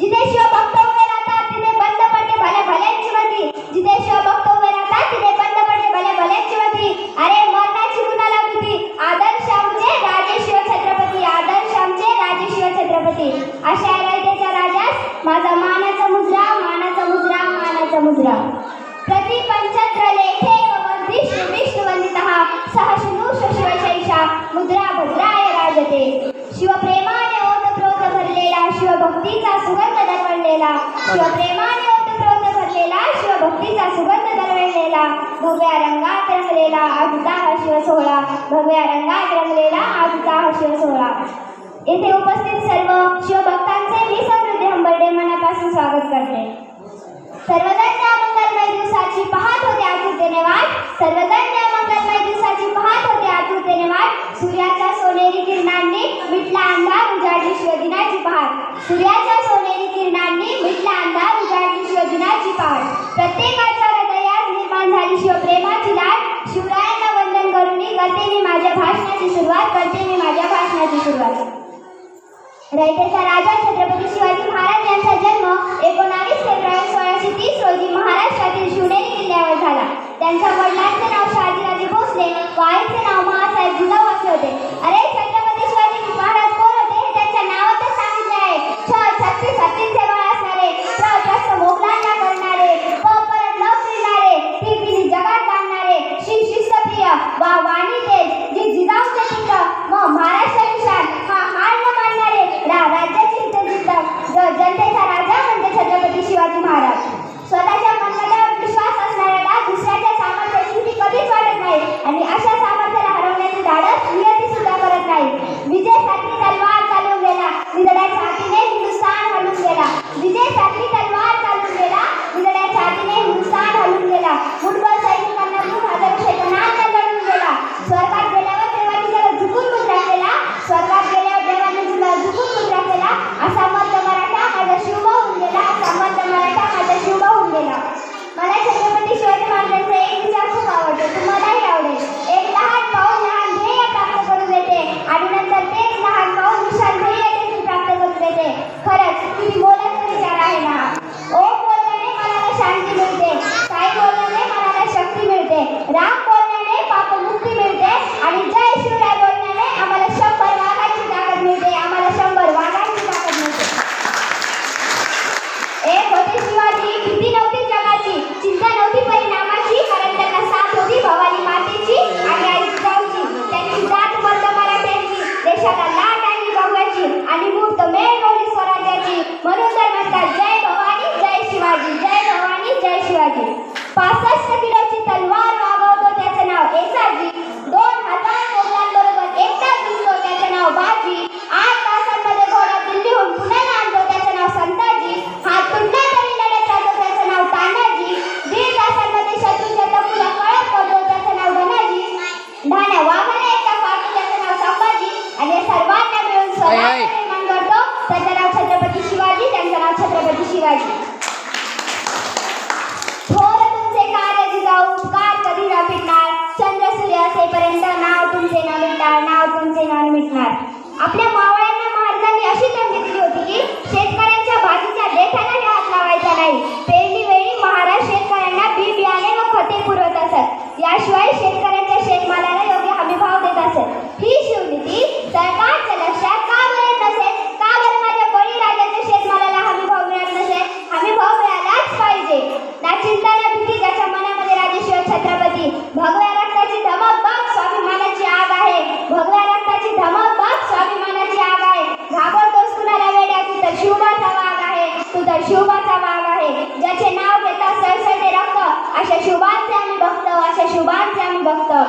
जिथे शिवभक्त उभे राहतात तिथे बंद पडते भल्या भल्यांची मती. जिथे शिवभक्त उभे राहतात तिथे बंद पडते भल्या भल्यांची मती. अरे मरणाची कुणाला भीती? आदर्श आमचे राजे शिव छत्रपती आदर्श आमचे राजे शिव छत्रपती. अशा रयतेचा राजास माझा मानाचा मुजरा मानाचा मुजरा मानाचा मुजरा. भरलेला शिवप्रेमाने ओतप्रोत भरलेला शिवभक्तीचा सुगंध दरवळलेला भव्या रंगात रंगलेला आजचा हा शिव सोहळा भव्या रंगात रंगलेला आजचा हा शिव सोहळा. येथे उपस्थित सर्व शिवभक्तांचे मी समृद्धी हंबर्डे मनापासून स्वागत करते. सर्वजण त्या मंगलमय दिवसाची पाहत होते आतुरतेने वाट सर्वजण त्या मंगलमय दिवसाची पाहत होते आतुरतेने वाट सूर्याच्या सोनेरी किरणांनी मिटला अंधार उजाडली शिवदिनाची पहाट. सूर्याच्या सुरुवात रयतेचा राजा छत्रपती शिवाजी महाराज यांचा जन्म एकोणावीस फेब्रुवारी सोळाशे तीस रोजी महाराष्ट्रातील शिवनेरी किल्ल्यावर झाला. त्यांच्या वडिलांचे नाव शहाजीराजे भोसले व आईचे नाव महासाहेब जिजाऊ असे होते. अरे शिवाजी. थोर तुमचे कार्य जिजाऊ उपकार कधी न फिटणार चंद्र सूर्य असेपर्यंत नाव तुमचे न मिटणार नाव तुमचे न मिटणार. आपल्या नाही भगव्या रक्ताची धमक धमकबाग स्वाभिमानाची आग आहे. भगव्या रक्ताची धमक धमकबाग स्वाभिमानाची आग आहे. घाबरतोस कुणाला वेड्या? तू तर शिवबाचा भाग आहे. तू तर शिवबाचा वाघ आहे. ज्याचे नाव घेता सळसळते रक्त अशा शुभांचे आम्ही बघतो अशा शुभांचे आम्ही बघतो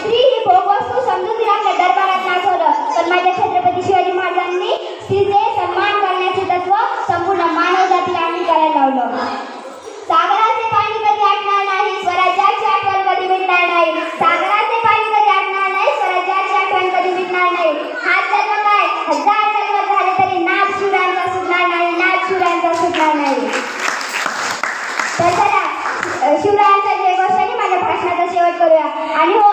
स्त्री ही भोग वस्तू समजून घेऊन आपल्या दरबारात नाचवलं. पण माझ्या छत्रपती शिवाजी महाराजांनी स्त्रीचे सन्मान करण्याचे तत्व संपूर्ण मानव जातीला आम्ही करायला लावलं. सागराचे पाणी कधी आटणार नाही स्वराज्याची आठवण कधी मिटणार नाही. सागराचे पाणी कधी आटणार नाही स्वराज्याची आठवण कधी मिटणार नाही. हा जन्म काय हजार जन्म झाले तरी नाच शिवरांचा सुटणार नाही नाच शिवरांचा सुटणार नाही. तर चला शिवरायांच्या जयघोषाने माझ्या भाषणाचा शेवट करूया. आणि हो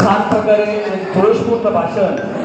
छान प्रकारे दोषपूर्ण भाषण.